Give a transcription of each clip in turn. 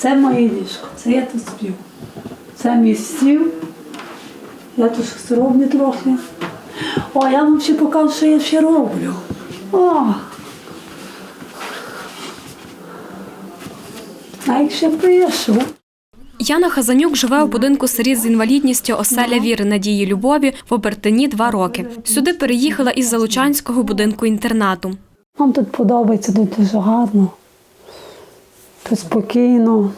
Це моє ліжко, це я тут сплю. Це мій стіл. Я тут щось роблю трохи. О, я вам ще покажу, що я ще роблю. О! А як ще пишу? Яна Хазанюк живе у будинку сиріт з інвалідністю оселя віри Надії Любові в Обертині два роки. Сюди переїхала із Залучанського будинку інтернату. Вам тут подобається, тут дуже гарно. Спокійно.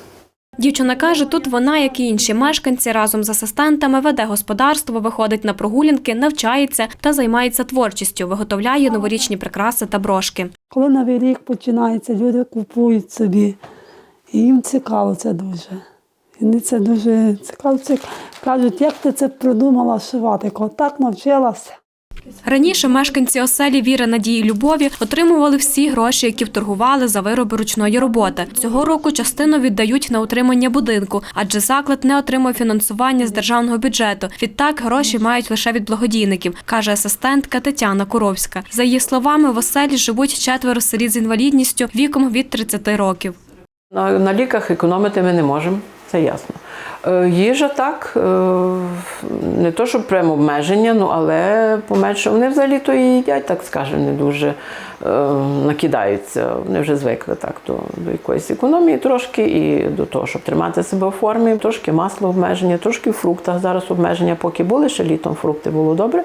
Дівчина каже, тут вона, як і інші мешканці, разом з асистентами веде господарство, виходить на прогулянки, навчається та займається творчістю, виготовляє новорічні прикраси та брошки. Коли новий рік починається, люди купують собі. І їм цікаво це дуже. Вони це дуже цікаво. Кажуть, як ти це придумала шивати? Коли так навчилася. Раніше мешканці оселі Віри Надії Любові отримували всі гроші, які вторгували за вироби ручної роботи. Цього року частину віддають на утримання будинку, адже заклад не отримав фінансування з державного бюджету. Відтак гроші мають лише від благодійників, каже асистентка Тетяна Куровська. За її словами, в оселі живуть четверо сиріт з інвалідністю віком від 30 років. На, на ліках економити ми не можемо, це ясно. Е, Їжа так, е, не то, що прямо обмеження, ну але поменше. Вони взагалі то і їдять, так скажемо, не дуже накидаються. Вони вже звикли так до, до якоїсь економії трошки і до того, щоб тримати себе у формі. Трошки масло обмеження, трошки в фруктах зараз обмеження, поки були ще літом фрукти було добре.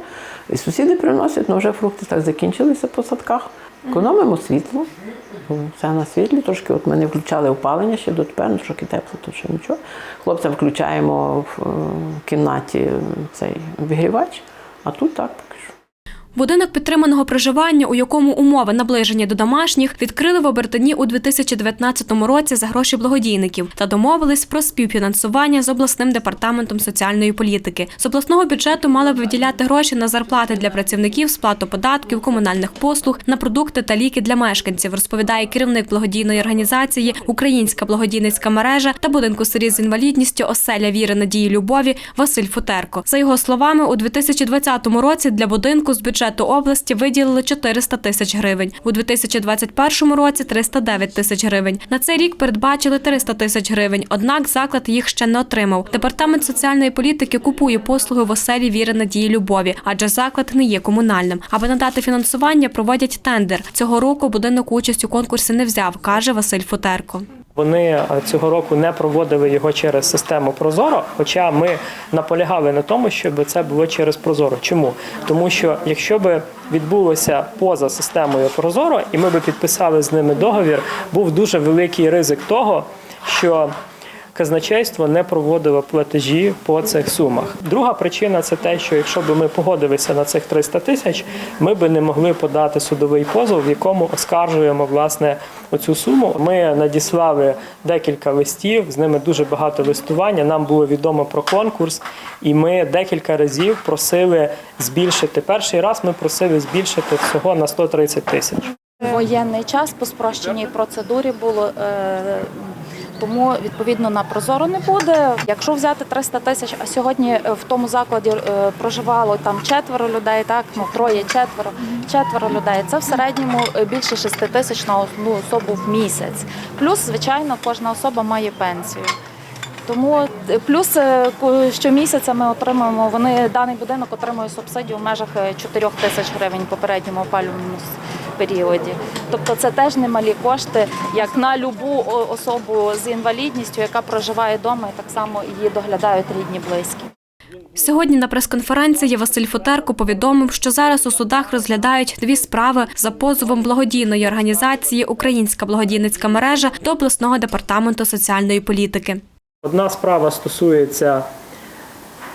І сусіди приносять, але вже фрукти так закінчилися по садках. Економимо світло. Все на світлі, трошки от ми не включали опалення ще до тепер, ну, трохи тепло, то ще нічого. Хлопцям включаємо в е, кімнаті цей обігрівач, а тут так поки що. Будинок підтриманого проживання, у якому умови наближені до домашніх, відкрили в Обертині у 2019 році за гроші благодійників та домовились про співфінансування з обласним департаментом соціальної політики. З обласного бюджету мали б виділяти гроші на зарплати для працівників, сплату податків, комунальних послуг, на продукти та ліки для мешканців, розповідає керівник благодійної організації Українська благодійницька мережа та будинку сиріт з інвалідністю оселя віри Надії Любові Василь Футерко. За його словами, у 2020 році для будинку з бюджету області виділили 400 тисяч гривень. У 2021 році 309 тисяч гривень. На цей рік передбачили 300 тисяч гривень. Однак заклад їх ще не отримав. Департамент соціальної політики купує послуги в оселі віри Надії Любові, адже заклад не є комунальним. Аби надати фінансування, проводять тендер. Цього року будинок участь у конкурсі не взяв, каже Василь Футерко. Вони е, цього року не проводили його через систему Прозоро. Хоча ми наполягали на тому, щоб це було через Прозоро. Чому? Тому що якщо би відбулося поза системою Прозоро, і ми би підписали з ними договір, був дуже великий ризик того, що казначейство не проводило платежі по цих сумах. Друга причина це те, що якщо б ми погодилися на цих 300 тисяч, ми би не могли подати судовий позов, в якому оскаржуємо власне оцю суму. Ми надіслали декілька листів, з ними дуже багато листування. Нам було відомо про конкурс, і ми декілька разів просили збільшити. Перший раз ми просили збільшити всього на 130 тисяч. Воєнний час по спрощеній процедурі було. Тому відповідно на прозоро не буде. Якщо взяти 300 тисяч, а сьогодні е, в тому закладі е, проживало там четверо людей, так ну троє, четверо, четверо людей. Це в середньому е, більше 6 тисяч на одну особу в місяць. Плюс, звичайно, кожна особа має пенсію. Тому плюс щомісяця ми отримуємо. Вони даний будинок отримує субсидію в межах е, 4 тисяч гривень попередньому опалювальному періоді. Тобто це теж немалі кошти, як на любу особу з інвалідністю, яка проживає вдома, і так само її доглядають рідні близькі. Сьогодні на прес-конференції Василь Футерко повідомив, що зараз у судах розглядають дві справи за позовом благодійної організації Українська благодійницька мережа до обласного департаменту соціальної політики. Одна справа стосується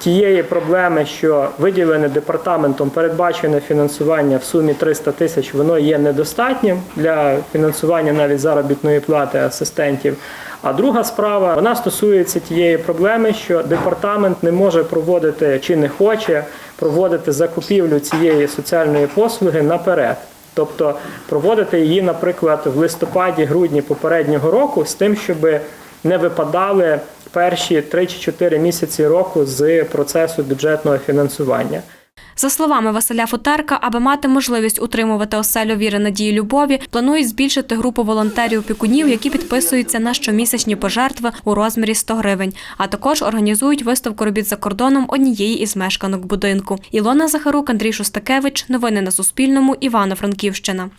тієї проблеми, що виділене департаментом передбачене фінансування в сумі 300 тисяч, воно є недостатнім для фінансування навіть заробітної плати асистентів. А друга справа вона стосується тієї проблеми, що департамент не може проводити чи не хоче проводити закупівлю цієї соціальної послуги наперед. Тобто проводити її, наприклад, в листопаді-грудні попереднього року з тим, щоб не випадали перші 3 чи 4 місяці року з процесу бюджетного фінансування. За словами Василя Футерка, аби мати можливість утримувати оселю віри надії любові, планують збільшити групу волонтерів-опікунів, які підписуються на щомісячні пожертви у розмірі 100 гривень, а також організують виставку робіт за кордоном однієї із мешканок будинку. Ілона Захарук, Андрій Шустакевич. Новини на Суспільному. Івано-Франківщина.